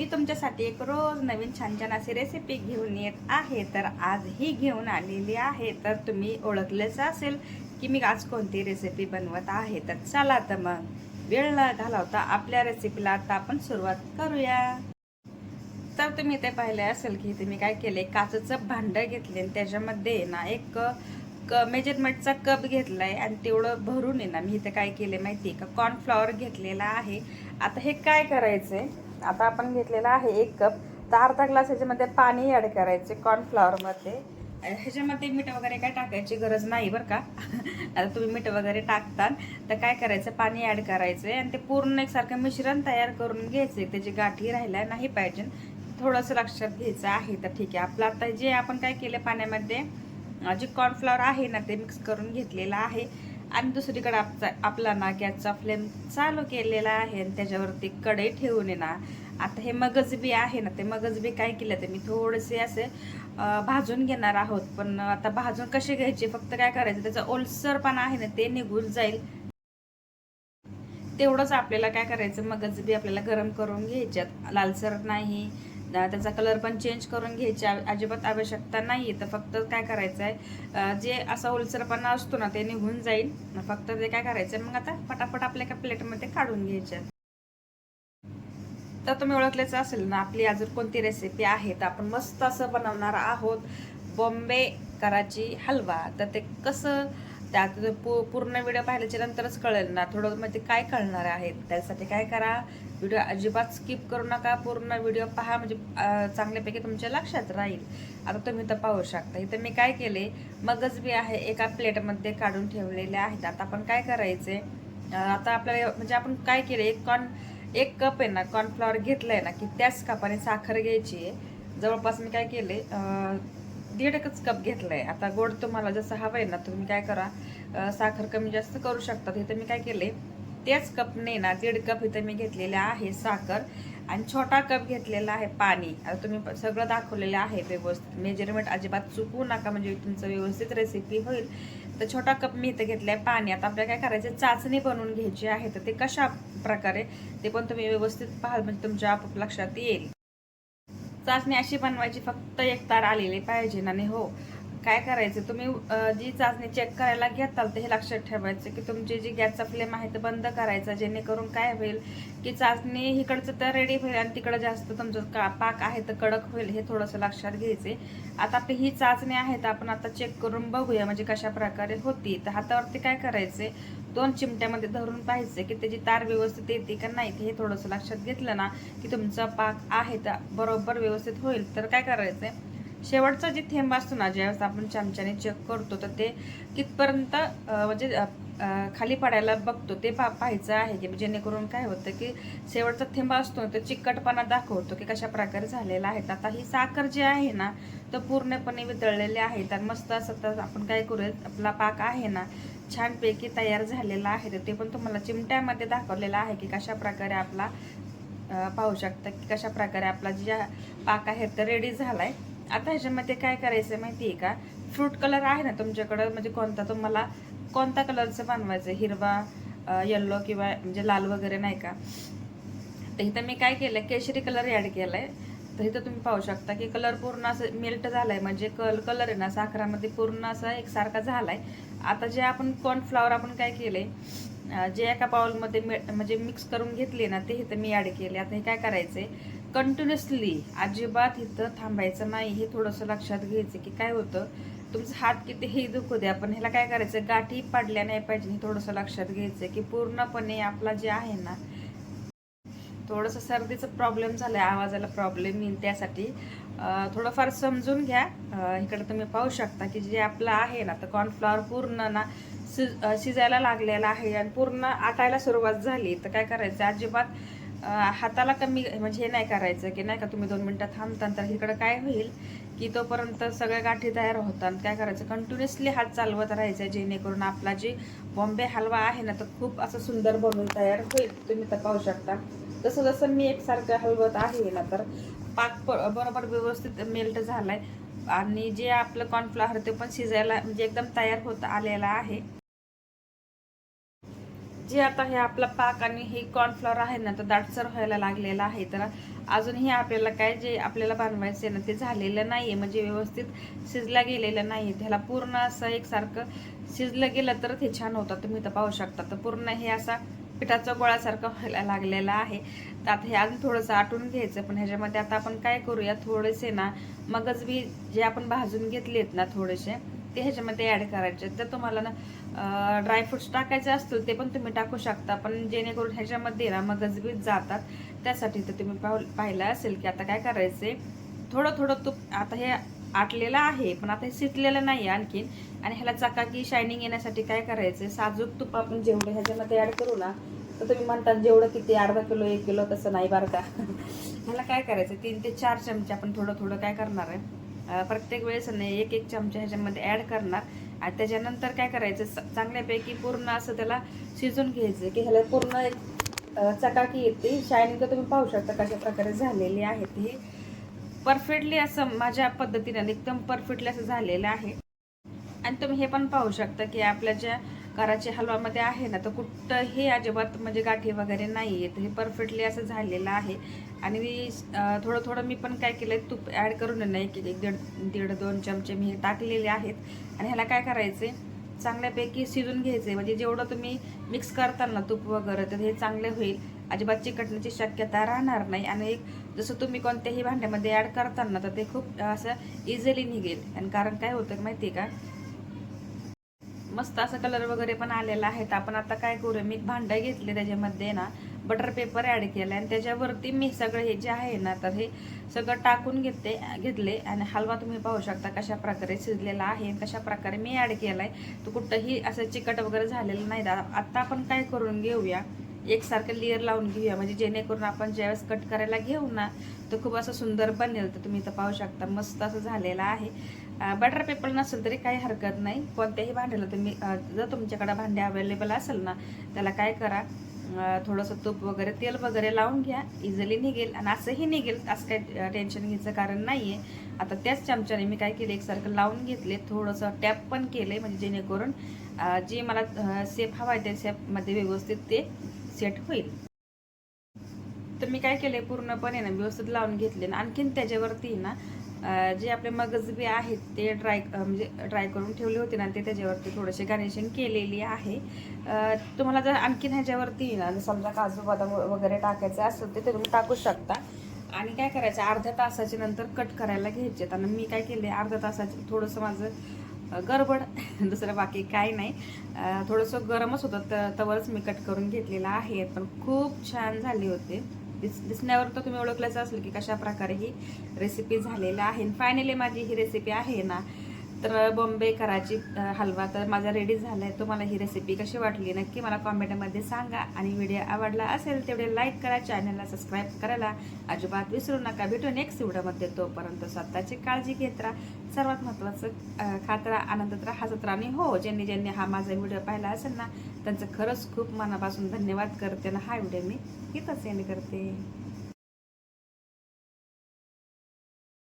मी तुमच्यासाठी एक रोज नवीन छान छान अशी रेसिपी घेऊन येत आहे. तर आज ही घेऊन आलेली आहे. तर तुम्ही ओळखलेच असेल की मी आज कोणती रेसिपी बनवत आहे. तर चला तर मग वेळ न घालवता आपल्या रेसिपीला आता आपण सुरुवात करूया. तर तुम्ही ते पाहिले असेल की तुम्ही काय केले? काचेचं भांडं घेतले आणि त्याच्यामध्ये ना एक क मेजरमेंटचा कप घेतलाय आणि तेवढं भरून आहे ना मी इथं काय केलं माहिती आहे का? कॉर्नफ्लॉवर घेतलेला आहे. आता हे काय करायचं आहे आता आपण घेतलेला आहे एक कप. तर अर्धा ग्लास ह्याच्यामध्ये पाणी ॲड करायचे कॉर्नफ्लॉवरमध्ये ह्याच्यामध्ये मीठ वगैरे काय टाकायची गरज नाही बरं का. आता तुम्ही मीठ वगैरे टाकताल तर काय करायचं? पाणी ॲड करायचं आहे आणि ते पूर्ण एकसारखं मिश्रण तयार करून घ्यायचे त्याची गाठी राहायला नाही पाहिजे. थोडंसं लक्षात घ्यायचं आहे तर ठीक आहे. आपलं आता जे आपण काय केलं पाण्यामध्ये जे कॉर्नफ्लॉवर आहे ना ते मिक्स करून घेतलेलं आहे. आणि दुसरीकडे आपचा आपला ना गॅसचा फ्लेम चालू केलेला आहे आणि त्याच्यावरती कढई ठेवून आहे ना आता हे मगज बी आहे ना ते मगज बी काय केलं ते मी थोडेसे असे भाजून घेणार आहोत. पण आता भाजून कसे घ्यायचे फक्त काय करायचं त्याचं ओलसरपणा आहे ना ते निघून जाईल. तेवढंच आपल्याला काय करायचं मगज बी आपल्याला गरम करून घ्यायच्यात. लालसर नाही त्याचा कलर पण चेंज करून घ्यायची अजिबात आवश्यकता नाही तर फक्त काय करायचं आहे जे असा ओलसरपणा असतो ना ते निघून जाईल. फक्त ते काय करायचं मग आता पटापट आपल्या एका प्लेटमध्ये काढून घ्यायच्या तर तुम्ही ओळखलेच असेल ना आपली अजून कोणती रेसिपी आहे? तर आपण मस्त असं बनवणार आहोत बॉम्बे कराची हलवा. तर ते कसं त्यात पू पूर्ण व्हिडिओ पाहिल्याच्या नंतरच कळेल ना थोडं म्हणजे काय कळणार आहे? त्यासाठी काय करा व्हिडिओ अजिबात स्किप करू नका. पूर्ण व्हिडिओ पहा. म्हणजे चांगल्यापैकी तुमच्या लक्षात राहील. आता तुम्ही तर पाहू शकता. इथं मी काय केले? मगज बी आहे एका प्लेटमध्ये काढून ठेवलेले आहेत. आता आपण काय करायचे? आता आपल्याला म्हणजे आपण काय केले? एक कॉर्न एक कप आहे ना कॉर्नफ्लॉवर घेतलं आहे ना की त्याच कपाने साखर घ्यायची आहे. जवळपास मी काय केले? दीडकच दीड एकच कप आता गोड तुम्हाला जसं हवं आहे ना तुम्ही काय करा. साखर कमी जास्त करू शकता. इथं मी काय केले? तेच कपने ना दीड कप इथं मी घेतलेले आहे साखर आणि छोटा कप घेतलेला आहे पाणी. आता तुम्ही सगळं दाखवलेलं आहे व्यवस्थित. मेजरमेंट अजिबात चुकवू नका म्हणजे तुमचं व्यवस्थित रेसिपी होईल. तर छोटा कप मी इथं घेतला आहे पाणी. आता आपल्याला काय करायचं चाचणी बनवून घ्यायची आहे. तर ते कशा प्रकारे? ते पण तुम्ही व्यवस्थित पाहाल म्हणजे तुमच्या आपोआप लक्षात येईल. चाचणी अशी बनवायची फक्त एक तार आलेली पाहिजे आणि हो? काय करायचं? तुम्ही जी चाचणी चेक करायला घेताल तर हे लक्षात ठेवायचं की तुमची जी गॅसचा फ्लेम आहे ते बंद करायचा जेणेकरून काय होईल की चाचणी इकडचं तर रेडी होईल आणि तिकडं जास्त तुमचं का पाक आहे तर कडक होईल हे थोडंसं लक्षात घ्यायचे आता आपली ही चाचणी आहे तर आपण आता चेक करून बघूया म्हणजे कशा प्रकारे होती. तर हातावरती काय करायचे दोन चिमट्यामध्ये धरून पाहायचे की त्याची तार व्यवस्थित येते का नाही ते हे थोडंसं लक्षात घेतलं ना की तुमचा पाक आहे तर बरोबर व्यवस्थित होईल. तर काय करायचंय? शेवटचा जे थेंब असतो ना ज्यावेळेस आपण चमच्याने चेक करतो तर ते कितपर्यंत म्हणजे खाली पडायला बघतो ते पा पाहायचं आहे की जेणेकरून काय होतं की शेवटचा थेंब असतो तो चिकटपणा दाखवतो की कशा प्रकारे झालेला आहे. आता ही साखर जी आहे ना तर पूर्णपणे वितळलेली आहे. तर मस्त असं तर आपण काय करूया आपला पाक आहे ना छानपैकी तयार झालेला आहे. तर ते पण तुम्हाला चिमट्यामध्ये दाखवलेलं आहे की कशा प्रकारे आपला पाहू शकता की कशा प्रकारे आपला जे पाक आहे तर रेडी झाला आहे आता ह्याच्यामध्ये काय करायचं माहिती आहे का? फ्रूट कलर आहे ना तुमच्याकडं म्हणजे कोणता तुम्हाला कोणता कलरचं बनवायचं हिरवा येल्लो किंवा म्हणजे लाल वगैरे नाही का? तर इथं मी काय केलं केशरी कलर ॲड केलाय. तर इथं तुम्ही पाहू शकता की कलर पूर्ण असं मेल्ट झालाय. म्हणजे कल कलर आहे ना साखरामध्ये पूर्ण असा एकसारखा झालाय. आता जे आपण कॉर्नफ्लॉवर आपण काय केले जे एका बाउलमध्ये म्हणजे मिक्स करून घेतले ना ते इथं मी ॲड केले आता हे काय करायचंय कंटिन्युअसली अजिबात इथं थांबायचं नाही. हे थोडंसं लक्षात घ्यायचं की काय होतं? तुमचा हात किती हे दुखू द्या पण ह्याला काय करायचं? गाठी पडल्या नाही पाहिजे हे थोडंसं लक्षात घ्यायचं की पूर्णपणे आपला जे आहे ना थोडंसं सर्दीचं प्रॉब्लेम झालाय आवाजाला प्रॉब्लेम येईल त्यासाठी. थोडंफार समजून घ्या. इकडं तुम्ही पाहू शकता की जे आपलं आहे ना तर कॉर्नफ्लॉवर पूर्ण ना शिज शिजायला लागलेला आहे आणि पूर्ण आटायला सुरुवात झाली. तर काय करायचं? अजिबात हाताला कमी म्हणजे हे नाही करायचं की नाही का तुम्ही दोन मिनटं थांबता तर इकडं काय होईल की तोपर्यंत सगळ्या गाठी तयार होतात काय करायचं कंटिन्युअसली हात चालवत राहायचं जेणेकरून आपला जे बॉम्बे हलवा आहे ना तर खूप असं सुंदर बनवून तयार होईल. तुम्ही तर पाहू शकता. जसं जसं मी एकसारखं हलवत आहे ना तर पाक प- बरोबर व्यवस्थित मेल्ट झालाय. आणि जे आपलं कॉर्नफ्लॉवर ते पण शिजायला म्हणजे एकदम तयार होत आलेला आहे. जे आता हे आपला पाक आणि हे कॉर्नफ्लॉवर आहे ना तर दाटसर व्हायला लागलेला आहे. तर अजूनही आपल्याला काय जे आपल्याला बनवायचे ना ते झालेलं नाही आहे म्हणजे व्यवस्थित शिजला गेलेलं नाही त्याला पूर्ण असं एकसारखं शिजलं गेलं तर ते छान होतं तुम्ही तर पाहू शकता. तर पूर्ण हे असा पिठाचा गोळासारखं व्हायला लागलेला आहे. तर आता हे अजून थोडंसं आटून घ्यायचं. पण ह्याच्यामध्ये आता आपण काय करूया थोडेसे ना मगच बी जे आपण भाजून घेतलेत ना थोडेसे ते ह्याच्यामध्ये ॲड करायचे. तर तुम्हाला ना ड्रायफ्रुट्स टाकायचे असतील ते पण तुम्ही टाकू शकता. पण जेणेकरून ह्याच्यामध्ये ना मगजबीज जातात. त्यासाठी तर तुम्ही पाह पाहिलं असेल की आता काय करायचे? थोडं थोडं तूप आता हे आटलेलं आहे पण आता हे शिजलेलं नाही आणखीन. आणि ह्याला चकाकी शायनिंग येण्यासाठी काय करायचं? साजूक तूप आपण जेवढं ह्याच्यामध्ये ॲड करू ना तर तुम्ही म्हणतात जेवढं किती अर्धा किलो एक किलो तसं नाही बरं का? ह्याला काय करायचं? तीन ते चार चमचे आपण थोडं थोडं काय करणार आहे? प्रत्येक वेळेस नाही एक एक चमचा ह्याच्यामध्ये ॲड करणार. आणि त्याच्यानंतर काय करायचं? चांगल्यापैकी पूर्ण असं त्याला शिजून घ्यायचं की ह्याला पूर्ण एक चकाकी येते. शायनिंग तर तुम्ही पाहू शकता कशा प्रकारे झालेली आहे ती. परफेक्टली असं माझ्या पद्धतीने एकदम परफेक्टली असं झालेलं आहे. आणि तुम्ही हे पण पाहू शकता की आपल्या ज्या कराची हलवामध्ये आहे ना तर कुठंही अजिबात म्हणजे गाठी वगैरे नाही आहेत. हे परफेक्टली असं झालेलं आहे. आणि मी थोडं थोडं मी पण काय केलं तूप ॲड करून नाही की एक दीड दीड दोन चमचे मी हे टाकलेले आहेत. आणि ह्याला काय करायचे चांगल्यापैकी शिजून घ्यायचे म्हणजे जेवढं तुम्ही मिक्स करताल ना तूप वगैरे तर हे चांगले होईल. अजिबात चिकटण्याची शक्यता राहणार नाही. आणि एक जसं तुम्ही कोणत्याही भांड्यामध्ये ॲड करताल ना तर ते खूप असं इझिली निघेल. आणि कारण काय होतं माहिती आहे का मस्त असं कलर वगैरे पण आलेला आहे तर आपण आता काय करू मी भांडं घेतले त्याच्यामध्ये ना बटर पेपर ॲड केलं आणि त्याच्यावरती मी सगळं हे जे आहे ना तर हे सगळं टाकून घेते घेतले आणि हलवा तुम्ही पाहू शकता कशा प्रकारे शिजलेला आहे कशा प्रकारे मी ॲड केला आहे तर कुठंही असं चिकट वगैरे झालेलं नाही. आता आपण काय करून घेऊया एकसारखं लेअर लावून घेऊया. म्हणजे जेणेकरून आपण ज्यावेळेस कट करायला घेऊ ना तर खूप असं सुंदर बनेल. तर तुम्ही इथं पाहू शकता मस्त असं झालेलं आहे. बटर पेपर नसेल तरी काही हरकत नाही. कोणत्याही भांड्याला तुम्ही जर तुमच्याकडे भांडे अवेलेबल असेल ना त्याला काय करा थोडंसं तूप वगैरे तेल वगैरे लावून घ्या इझिली निघेल आणि असंही निघेल असं काही टेन्शन घ्यायचं कारण नाही आहे आता त्याच चमच्याने मी काय केलं एकसारखं लावून घेतले थोडंसं टॅप पण केले म्हणजे जेणेकरून जे मला सेफ हवा आहे त्या सेफमध्ये व्यवस्थित ते सेट होईल. तर मी काय केले पूर्णपणे ना व्यवस्थित लावून घेतले ना आणखीन त्याच्यावरती ना जे आपले मगज बी आहेत ते ड्राय म्हणजे ड्राय करून ठेवले होते ना ते त्याच्यावरती थोडेसे गार्निशिंग केलेली आहे. तुम्हाला जर आणखीन ह्याच्यावरती ना जर समजा काजू बदाम वगैरे टाकायचं असेल ते तुम्ही टाकू शकता. आणि काय करायचं अर्ध्या तासाच्या नंतर कट करायला घ्यायचे. आणि मी काय केले अर्ध्या तासाचे थोडंसं माझं गडबड दुसरं बाकी काय नाही. थोडंसं गरमच होतं तर तवरच मी कट करून घेतलेलं आहे. पण खूप छान झाले होते. दिस दिसण्यावर तर तुम्ही ओळखल्याचं असेल की कशा प्रकारे ही रेसिपी झालेली आहे. फायनली माझी ही रेसिपी आहे ना तर बॉम्बे कराची हलवा तर माझा रेडी झाला आहे तुम्हाला ही रेसिपी कशी वाटली नक्की मला कॉमेंटमध्ये सांगा. आणि व्हिडिओ आवडला असेल तेवढे लाईक करा चॅनलला सबस्क्राईब करायला अजिबात विसरू नका. भेटू नेक्स्ट व्हिडिओमध्ये तोपर्यंत स्वतःची काळजी घेत राहा. सर्वात महत्त्वाचं अं, खात राहा आनंदात राहा हसत राहा. आणि हो ज्यांनी ज्यांनी हा माझा व्हिडिओ पाहिला असेल ना त्यांचं खरंच खूप मनापासून धन्यवाद करते. ना हा व्हिडिओ मी इथंच एंड करते.